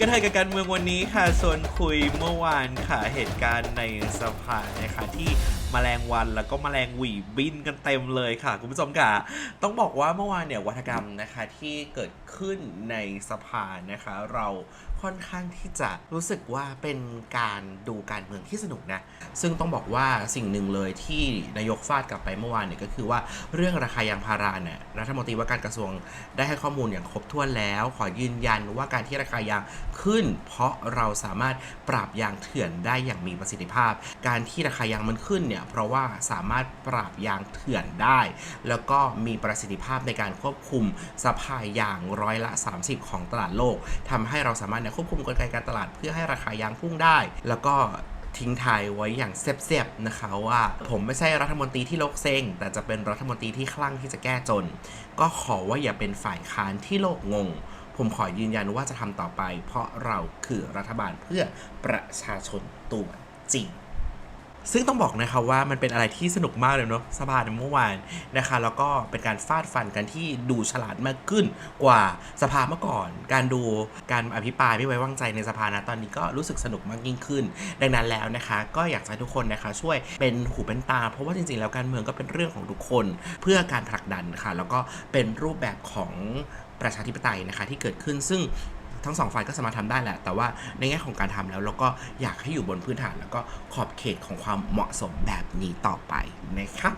กระไทยกับการเมืองวันนี้ค่ะส่วนคุยเมื่อวานค่ะเหตุการณ์ในสภานะคะที่ มแมลงวันแล้วก็มแมลงหวีบินกันเต็มเลยค่ะ คุณผู้ชมค่ะ ต้องบอกว่าเมื่อวานเนี่ยวัฒกรรมนะคะที่เกิดขึ้นในสภานะคะ เราค่อนข้างที่จะรู้สึกว่าเป็นการดูการเมืองที่สนุกนะ ซึ่งต้องบอกว่าสิ่งหนึ่งเลยที่นายกฟาดกลับไปเมื่อวานเนี่ยก็คือว่าเรื่องราคายางพาราเนี่ยรัฐมนตรีว่าการกระทรวงได้ให้ข้อมูลอย่างครบถ้วนแล้ว ขอยืนยันว่าการที่ราคายางขึ้น เพราะเราสามารถปราบยางเถื่อนได้อย่างมีประสิทธิภาพ การที่ราคายางมันขึ้นเนี่ยเพราะว่าสามารถปราบยางเถื่อนได้ แล้วก็มีประสิทธิภาพในการควบคุมสภายยางร้อยละ 30 ของตลาดโลกทำให้เราสามารถควบคุมกลไกการตลาดเพื่อให้ราคายางพุ่งได้ แล้วก็ทิ้งท้ายไว้อย่างเซฟๆนะคะว่าผมไม่ใช่รัฐมนตรีที่โลกเซ็งแต่จะเป็นรัฐมนตรีที่คลั่งที่จะแก้จน ก็ขอว่าอย่าเป็นฝ่ายค้านที่โลกงง ผมขอยืนยันว่าจะทำต่อไป เพราะเราคือรัฐบาลเพื่อประชาชนตัวจริง ซึ่งต้องบอกนะคะว่ามันเป็นอะไรที่สนุกมากเลยเนาะสภาในเมื่อวานนะคะ แล้วก็เป็นการฟาดฟันกันที่ดูฉลาดมากขึ้นกว่าสภาเมื่อก่อน การดูการอภิปรายไม่ไว้วางใจในสภานะตอนนี้ก็รู้สึกสนุกมากยิ่งขึ้น ดังนั้นแล้วนะคะ ก็อยากให้ทุกคนนะคะ ช่วยเป็นหูเป็นตา เพราะว่าจริงๆ แล้วการเมืองก็เป็นเรื่องของทุกคนเพื่อการผลักดันค่ะ แล้วก็เป็นรูปแบบของประชาธิปไตยนะคะที่เกิดขึ้นซึ่ง ทั้งสองฝ่ายก็สามารถทำได้แหละ แต่ว่าในแง่ของการทำแล้วเราก็อยากให้อยู่บนพื้นฐาน แล้วก็ขอบเขตของความเหมาะสมแบบนี้ต่อไปนะครับ